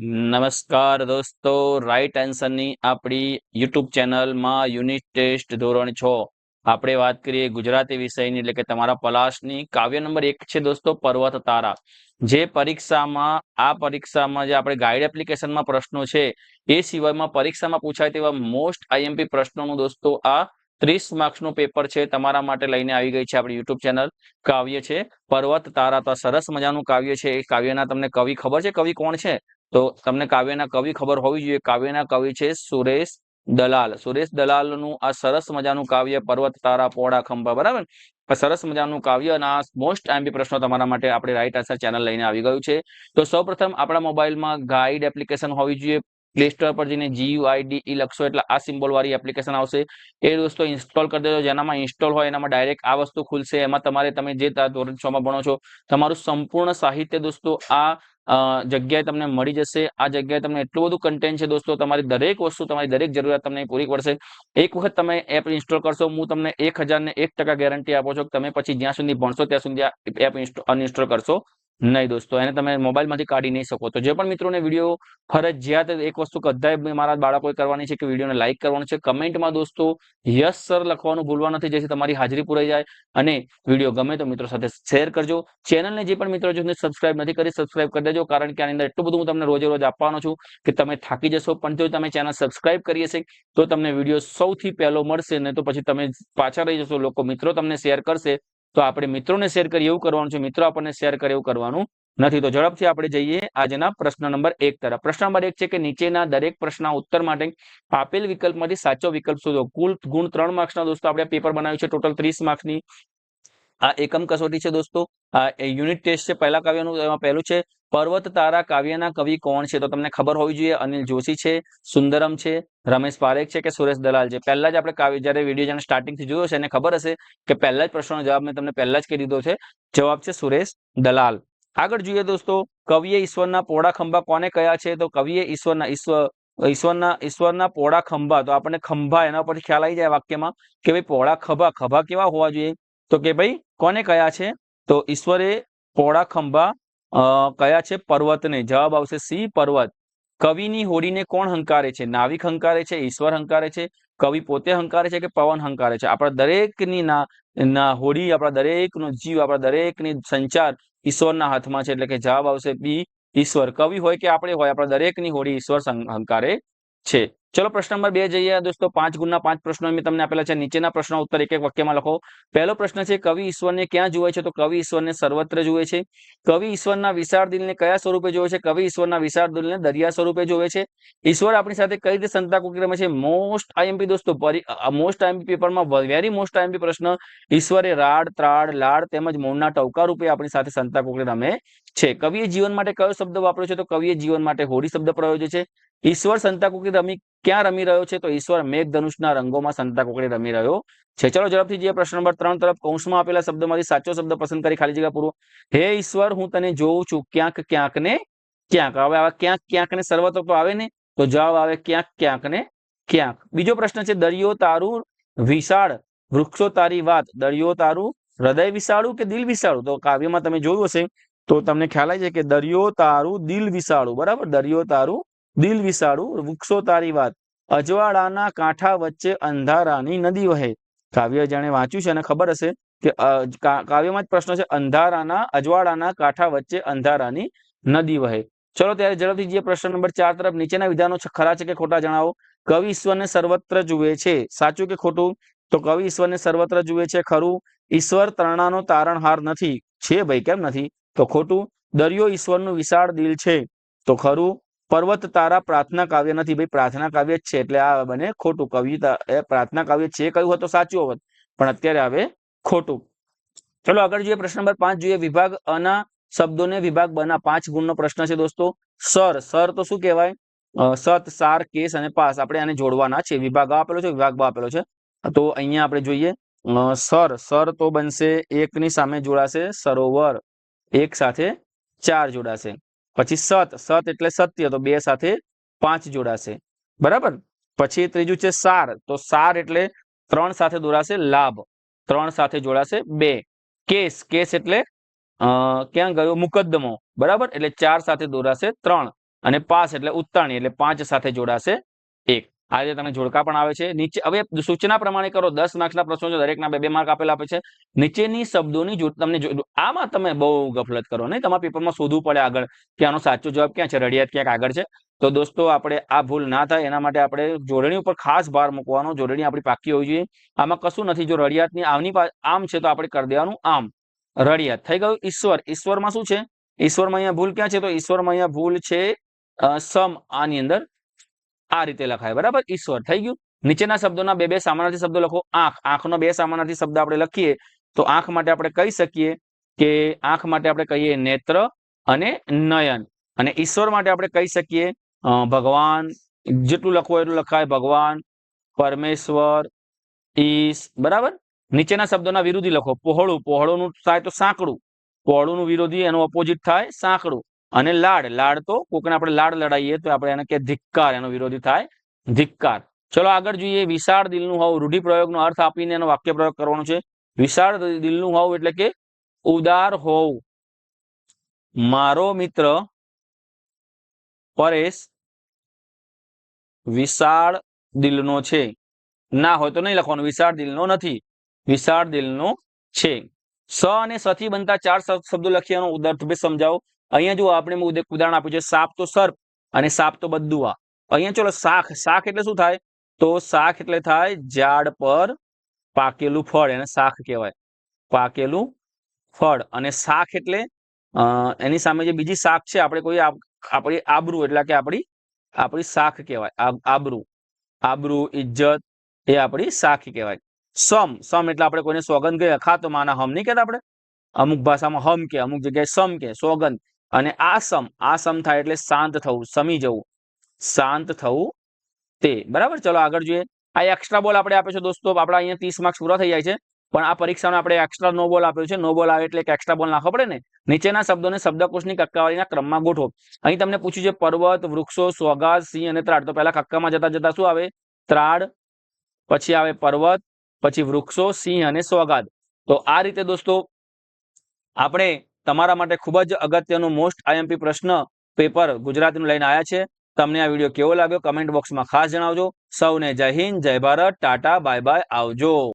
નમસ્કાર દોસ્તો રાઈટ આન્સરની આપણી યુટ્યુબ ચેનલમાં યુનિટ ટેસ્ટ ધોરણ છ. આપણે વાત કરીએ ગુજરાતી વિષયની, એટલે કે તમારા પલાશની. કાવ્ય નંબર એક છે દોસ્તો, પર્વત તારા. જે પરીક્ષામાં, આ પરીક્ષામાં જે આપણે ગાઈડ એપ્લિકેશનમાં પ્રશ્નો છે, એ સિવાયમાં પરીક્ષામાં પૂછાય તેવા મોસ્ટ આઈએમપી પ્રશ્નોનું દોસ્તો આ ત્રીસ માર્ક્સનું પેપર છે, તમારા માટે લઈને આવી ગઈ છે આપણી યુટ્યુબ ચેનલ કાવ્ય છે, પર્વત, તારા તો સરસ મજાનું કાવ્ય છે, એ કાવ્યના તમને કવિ ખબર છે? કવિ કોણ છે? તો તમને કાવ્યના કવિ ખબર હોવી જોઈએ. કાવ્યના કવિ છે સુરેશ દલાલ. સુરેશ દલાલનું આ સરસ મજાનું કાવ્ય પર્વત, તારા, પોળા, ખંભા, બરાબર? સરસ મજાનું કાવ્ય અને આ મોસ્ટ આઈએમપી પ્રશ્નો તમારા માટે આપણે રાઈટ આન્સર ચેનલ લઈને આવી ગયું છે. તો સૌપ્રથમ આપણા મોબાઈલમાં ગાઈડ એપ્લિકેશન હોવી જોઈએ. પ્લે સ્ટોર પર જઈને જીયુઆઈડી ઈ લખશો એટલે આ સિમ્બોલ વાળી એપ્લિકેશન આવશે. એ દોસ્તો ઇન્સ્ટોલ કરી દેજો. જેનામાં ઇન્સ્ટોલ હોય એનામાં ડાયરેક્ટ આ વસ્તુ ખુલશે. એમાં તમારે તમે જે ધોરણ છ માં ભણો છો, તમારું સંપૂર્ણ સાહિત્ય દોસ્તો આ જગ્યાએ તમને મળી જશે. આ જગ્યાએ તમને એટલું બધું કન્ટેન્ટ છે દોસ્તો, તમારી દરેક વસ્તુ, તમારી દરેક જરૂરિયાત તમને પૂરી પડશે. એક વખત તમે એપ ઇન્સ્ટોલ કરશો, હું તમને એક ને એક ટકા ગેરંટી આપો છો તમે પછી જ્યાં સુધી ભણશો, ત્યાં સુધી આ એપ અનઇન્સ્ટોલ કરશો. નહીં દોસ્તો, એને તમે મોબાઈલમાંથી કાઢી નહીં શકો. તો જે પણ મિત્રોને વીડિયો ફરજિયાત એક વસ્તુ કદાય મારા બાળકોએ કરવાની છે કે વિડીયોને લાઇક કરવાનું છે, કમેન્ટમાં દોસ્તો યસ સર લખવાનું ભૂલવા નથી, જેથી તમારી હાજરી પૂરાઈ જાય અને વીડિયો ગમે તો મિત્રો સાથે શેર કરજો. ચેનલને જે પણ મિત્રો જો સબસ્ક્રાઇબ નથી કરી સબસ્ક્રાઇબ કરી દેજો, કારણ કે આની અંદર એટલું બધું હું તમને રોજે રોજ આપવાનો છું કે તમે થાકી જશો, પણ જો તમે ચેનલ સબસ્ક્રાઇબ કરી હશે, તો તમને વીડિયો સૌથી પહેલો મળશે ને તો પછી તમે પાછા રહી જશો. લોકો મિત્રો તમને શેર કરશે તો આપણે મિત્રોને શેર કરીએ, એવું કરવાનું છે. મિત્રો આપણને શેર કરે એવું કરવાનું નથી. તો ઝડપથી આપણે જઈએ આજના પ્રશ્ન નંબર એક તરફ. પ્રશ્ન નંબર એક છે કે નીચેના દરેક પ્રશ્નના ઉત્તર માટે આપેલ વિકલ્પમાંથી સાચો વિકલ્પ શોધો. કુલ ગુણ ત્રણ માર્ક્સના દોસ્તો, આપણે પેપર બનાવ્યું છે. ટોટલ ત્રીસ માર્ક્સની. આ એકમ કસોટી છે દોસ્તો. આ યુનિટ ટેસ્ટ છે. પહેલા કાવ્યનું, એમાં પહેલું છે પર્વત તારા કાવ્યના કવિ કોણ છે? તો તમને ખબર હોવી જોઈએ, અનિલ જોશી છે, સુંદરમ છે, રમેશ પારેખ છે કે સુરેશ દલાલ છે? પહેલા જ આપણે કાવ્ય, જયારે વીડિયો જેને સ્ટાર્ટિંગથી જોયો છે એને ખબર હશે કે પહેલા જ પ્રશ્નનો જવાબ મેં તમને પહેલા જ કહી દીધો છે. જવાબ છે સુરેશ દલાલ. આગળ જોઈએ દોસ્તો, કવિએ ઈશ્વરના પોળા ખંભા કોને કયા છે? તો કવિએ ઈશ્વરના ઈશ્વર ઈશ્વરના ઈશ્વરના પોળા ખંભા, તો આપણને ખંભા એના પરથી ખ્યાલ આવી જાય વાક્યમાં કે ભાઈ પોળા ખભા ખભા કેવા હોવા જોઈએ? તો કે ભાઈ કોને કયા છે? તો ઈશ્વરે પોળા ખંભા કયા છે? પર્વતને. જવાબ આવશે સી, પર્વત. કવિની હોડીને કોણ હંકારે છે? નાવિક હંકારે છે? ઈશ્વર હંકારે છે? કવિ પોતે હંકારે છે કે પવન હંકારે છે? આપણા દરેકની ના હોડી, આપણા દરેકનો જીવ, આપણા દરેકની સંચાર ઈશ્વરના હાથમાં છે. એટલે કે જવાબ આવશે બી, ઈશ્વર. કવિ હોય કે આપણે હોય, આપણા દરેકની હોડી ઈશ્વર હંકારે છે. ચલો પ્રશ્ન નંબર બે જઈએ. દોસ્તો, પાંચ ગુણના પાંચ પ્રશ્નો તમને આપેલા છે. નીચેના પ્રશ્નો ઉત્તર એક એક વાક્યમાં લખો. પહેલો પ્રશ્ન છે, કવિ ઈશ્વરને ક્યાં જુએ છે? તો કવિ ઈશ્વરને સર્વત્ર જુએ છે. કવિ ઈશ્વરના વિશાળ દિલને કયા સ્વરૂપે જોવે છે? કવિ ઈશ્વરના વિશાળ દિલને દરિયા સ્વરૂપે જોવે છે. ઈશ્વર આપણી સાથે કઈ રીતે સંતા કુકરી રમે છે? મોસ્ટ આઈએમપી દોસ્તો મોસ્ટ આઈએમપી પેપરમાં વેરી મોસ્ટ આઈએમપી પ્રશ્ન. ઈશ્વરે રાડ, ત્રાડ, લાડ તેમજ મૌનના ટવકા રૂપે આપણી સાથે સંતા કુકરી રમે છે. કવિએ જીવન માટે કયો શબ્દ વાપર્યો છે? તો કવિએ જીવન માટે હોળી શબ્દ પ્રયોજ્યો છે. ઈશ્વર સંતા કુકરી રમી ક્યાં રમી રહ્યો છે? તો ઈશ્વર મેઘધનુષના રંગોમાં સંતા કુકડી રમી રહ્યો છે. ચલો, ઝડપથી જે પ્રશ્ન નંબર ત્રણ તરફ કૌંસમાં આપેલા શબ્દમાંથી સાચો શબ્દ પસંદ કરી ખાલી જગ્યા પૂરો. હે ઈશ્વર, હું તને જોઉં છું. ક્યાંક ક્યાંક ને ક્યાંક. હવે આવા ક્યાંક ક્યાંક ને સર્વત્ર તો આવે ને, તો જવાબ આવે ક્યાંક ક્યાંક ને ક્યાંક. બીજો પ્રશ્ન છે, દરિયો તારું વિશાળ, વૃક્ષો તારી વાત. દરિયો તારું હૃદય વિશાળું કે દિલ વિશાળું? તો કાવ્યમાં તમે જોયું હશે. તો તમને ખ્યાલ આવી જાય કે દરિયો તારું દિલ વિશાળું. બરાબર? દરિયો તારું દિલ વિસાડું વૃક્ષો તારી વાત. અજવાળાના કાંઠા વચ્ચે અંધારાની નદી વહે કાવ્ય જાણે વાંચ્યું છે અને ખબર હશે કે કાવ્યમાં જ પ્રશ્ન છે, અંધારાના, અજવાળાના કાંઠા વચ્ચે અંધારાની નદી વહે ચલો ત્યારે ઝડપથી જે પ્રશ્ન નંબર ચાર તરફ. નીચેના વિધાનો ખરા છે કે ખોટા જણાવો. કવિ ઈશ્વરને સર્વત્ર જુએ છે. સાચું કે ખોટું? તો કવિ ઈશ્વરને સર્વત્ર જુએ છે ખરું? ઈશ્વર તરણાનો તારણહાર નથી. છે ભાઈ, કેમ નથી? તો ખોટું? દરિયો ઈશ્વરનું વિશાળ દિલ છે. તો ખરું? પર્વત તારા પ્રાર્થના કાવ્ય નથી. ભાઈ, પ્રાર્થના કાવ્ય જ છે. એટલે આ બને ખોટું કવિતા, એ પ્રાર્થના કાવ્ય છે. કયું હોય તો સાચું હોત. પણ અત્યારે આવે ખોટું. ચલો, આગળ જોઈએ પ્રશ્ન નંબર પાંચ. જોઈએ વિભાગ અના શબ્દોને વિભાગ બના. પાંચ ગુણનો પ્રશ્ન છે દોસ્તો. સર. સર તો શું કહેવાય? સત, સાર, કેસ અને પાસ. આપણે આને જોડવાના છે. વિભાગ આપેલો છે, વિભાગ આપેલો છે. તો અહીંયા આપણે જોઈએ. સર. સર તો બનશે. એકની સામે જોડાશે સરોવર. એક સાથે ચાર જોડાશે. પછી સત સત એટલે સત્ય, તો બે સાથે પાંચ જોડાશે. બરાબર? પછી ત્રીજું છે સાર, તો સાર એટલે ત્રણ સાથે દોરાશે લાભ. ત્રણ સાથે જોડાશે બે. કેસ કેસ એટલે ક્યાં ગયો? મુકદ્દમો. બરાબર? એટલે ચાર સાથે દોરાશે ત્રણ. અને પાસ એટલે ઉત્તાણી, એટલે પાંચ સાથે જોડાશે એક. આ રીતે તમને જોડકા પણ આવે છે. નીચે હવે સૂચના પ્રમાણે કરો, દસ માર્ક્સના પ્રશ્નો છે, દરેકના બે બે માર્ક આપેલા આપે છે. નીચેની શબ્દોની જો તમને આમાં તમે બહુ ગફલત કરો, નહીં? તમારા પેપરમાં શોધવું પડે આગળ કે આનો સાચો જવાબ ક્યાં છે, રડિયાત ક્યાંક આગળ છે. તો દોસ્તો, આપણે આ ભૂલ ના થાય, એના માટે આપણે જોડણી ઉપર ખાસ ભાર મૂકવાનો. જોડણી આપણી પાકી હોવી જોઈએ. આમાં કશું નથી. જો રડિયાતની આવની આમ છે, તો આપણે કરી દેવાનું આમ. રડિયાત. થઈ ગયું ઈશ્વર. ઈશ્વરમાં શું છે? ઈશ્વરમાં અહીંયા ભૂલ ક્યાં છે? તો ઈશ્વરમાં અહીંયા ભૂલ છે સમ. આની અંદર આ રીતે લખાય, બરાબર? ઈશ્વર, થઈ ગયું? નીચેના શબ્દોના બે બે સામાનાર્થી શબ્દો લખો. આંખ, આંખનો બે સામાનાર્થી શબ્દ આપણે લખીએ, તો આંખ માટે આપણે કહી શકીએ કે આંખ માટે આપણે કહીએ નેત્ર અને નયન. અને ઈશ્વર માટે આપણે કહી શકીએ ભગવાન. જેટલું લખવું એટલું લખાય ભગવાન, પરમેશ્વર, ઈશ, બરાબર? નીચેના શબ્દોના વિરોધી લખો. પહોળું, પહોળોનું થાય તો સાંકડું. પહોળું વિરોધી એનું ઓપોઝિટ થાય સાંકડું. અને લાડ લાડ તો કોકને આપણે લાડ લડાઈએ તો આપણે એને કે ધિક્કાર, એનો વિરોધી થાય ધિક્કાર. ચલો આગળ જોઈએ, વિશાળ દિલનું હોવું, રૂઢિપ્રયોગનો અર્થ આપીને એનો વાક્ય પ્રયોગ કરવાનો છે. વિશાળ દિલનું હોવું એટલે કે ઉદાર હોવું. મારો મિત્ર પરેશ વિશાળ દિલનો છે. ના હોય તો નહીં લખવાનું, વિશાળ દિલનો નથી. વિશાળ દિલનો છે. સ અને સથી બનતા ચાર શબ્દો લખી એનો ઉદાર્થ સમજાવો. અહીંયા જો આપણે ઉદાહરણ આપ્યું છે, સાપ તો સર્પ અને સાપ તો બદુઆ અહીંયા ચલો શાખ શાખ એટલે શું થાય? તો શાખ એટલે થાય ઝાડ પર પાકેલું ફળ, એને શાખ કહેવાય. પાકેલું ફળ અને શાખ એટલે એની સામે જે બીજી શાખ છે, આપણે કોઈ આપણી આબરૂ એટલે કે આપણી આપણી શાખ કહેવાય. આબરૂ. આબરૂ, ઇજ્જત એ આપણી શાખ કહેવાય. સમ સમ એટલે આપણે કોઈને સોગંદ કહીએ. ખાતો માના હમ નહીં કહેતા આપણે? અમુક ભાષામાં હમ કે, અમુક જગ્યાએ સમ કે, સોગંદ. અને આ સમ આ આસમ થાય એટલે શાંત થવું, સમી જવું. શાંત થવું તે. બરાબર? ચલો આગળ જોઈએ. આ એક્સ્ટ્રા બોલ આપણે આપે છે દોસ્તો. આપણા અહીંયા ત્રીસ માર્ક્સ પૂરા થઈ જાય છે. પણ આ પરીક્ષામાં આપણે એક્સ્ટ્રા નો બોલ આપ્યો છે. નો બોલ આવે એટલે એક્સ્ટ્રા બોલ નાખવો પડે ને. નીચેના શબ્દોને શબ્દકોશની કક્કાવાળીના ક્રમમાં ગોઠવો. અહીં તમને પૂછ્યું છે પર્વત, વૃક્ષો સોગાદ સિંહ અને ત્રાડ. તો પહેલા કક્કામાં જતા જતા શું આવે? ત્રાડ, પછી આવે પર્વત, પછી વૃક્ષો, સિંહ અને સોગાદ. તો આ રીતે દોસ્તો, આપણે તમારા માટે ખૂબ જ અગત્યનું મોસ્ટ આઈએમપી પ્રશ્ન પેપર ગુજરાતીનું લઈને આવ્યા છે. તમને આ વીડિયો કેવો લાગ્યો? કમેન્ટ બોક્સમાં ખાસ જણાવજો. સૌને જય હિન્દ, જય ભારત, ટાટા, બાય બાય, આવજો.